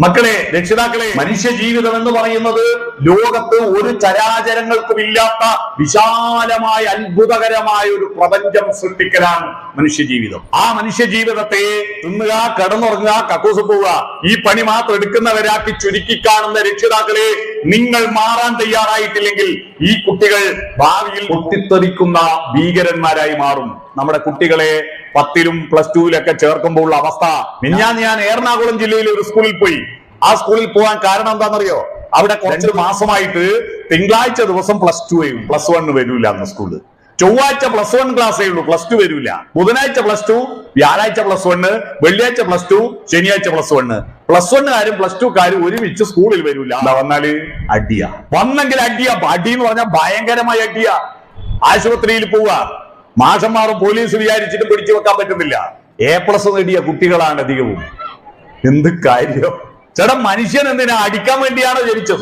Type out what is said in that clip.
മക്കളെ രക്ഷിതാക്കളെ മനുഷ്യ ജീവിതം എന്ന് പറയുന്നത് ലോകത്ത് ഒരു ചരാചരങ്ങൾക്കും ഇല്ലാത്ത വിശാലമായ അത്ഭുതകരമായ ഒരു പ്രപഞ്ചം സൃഷ്ടിക്കലാണ് മനുഷ്യജീവിതം. ആ മനുഷ്യജീവിതത്തെ തിന്നുക കിടന്നുറങ്ങുക കക്കൂസ് പോവുക ഈ പണി മാത്രം എടുക്കുന്നവരാക്കി ചുരുക്കി കാണുന്ന രക്ഷിതാക്കളെ നിങ്ങൾ മാറാൻ തയ്യാറായിട്ടില്ലെങ്കിൽ ഈ കുട്ടികൾ ഭാവിയിൽ പൊട്ടിത്തെറിക്കുന്ന ഭീകരന്മാരായി മാറും. നമ്മുടെ കുട്ടികളെ പത്തിലും പ്ലസ് ടുവിലൊക്കെ ചേർക്കുമ്പോൾ ഉള്ള അവസ്ഥ. മിഞ്ഞാന്ന് ഞാൻ എറണാകുളം ജില്ലയിലെ ഒരു സ്കൂളിൽ പോയി. ആ സ്കൂളിൽ പോകാൻ കാരണം എന്താണെന്നറിയോ? അവിടെ കുറച്ച് മാസമായിട്ട് തിങ്കളാഴ്ച ദിവസം പ്ലസ് ടു വരും പ്ലസ് വൺ വരൂല അന്ന് സ്കൂളിൽ ചൊവ്വാഴ്ച പ്ലസ് വൺ ക്ലാസ്സേ ഉള്ളൂ. പ്ലസ് ടു വരൂല. ബുധനാഴ്ച പ്ലസ് ടു വ്യാഴാഴ്ച പ്ലസ് വണ് വെള്ളിയാഴ്ച പ്ലസ് ടു ശനിയാഴ്ച പ്ലസ് വണ് പ്ലസ് വണ്ണുകാരും പ്ലസ് ടു കാരും ഒരുമിച്ച് സ്കൂളിൽ വരൂല. എന്താ വന്നാൽ? അടിയ. വന്നെങ്കിൽ അടിയ. അടി എന്ന് പറഞ്ഞാൽ ഭയങ്കരമായ അടിയ. ആശുപത്രിയിൽ പോവുക മാഷന്മാറും പോലീസ് വിചാരിച്ചിട്ട് പിടിച്ചു വെക്കാൻ പറ്റുന്നില്ല. എ പ്ലസ് നേടിയ കുട്ടികളാണ് അധികവും. എന്ത് കാര്യം? ചേട്ടാ മനുഷ്യൻ എന്തിനാ അടിക്കാൻ വേണ്ടിയാണോ ജനിച്ചത്?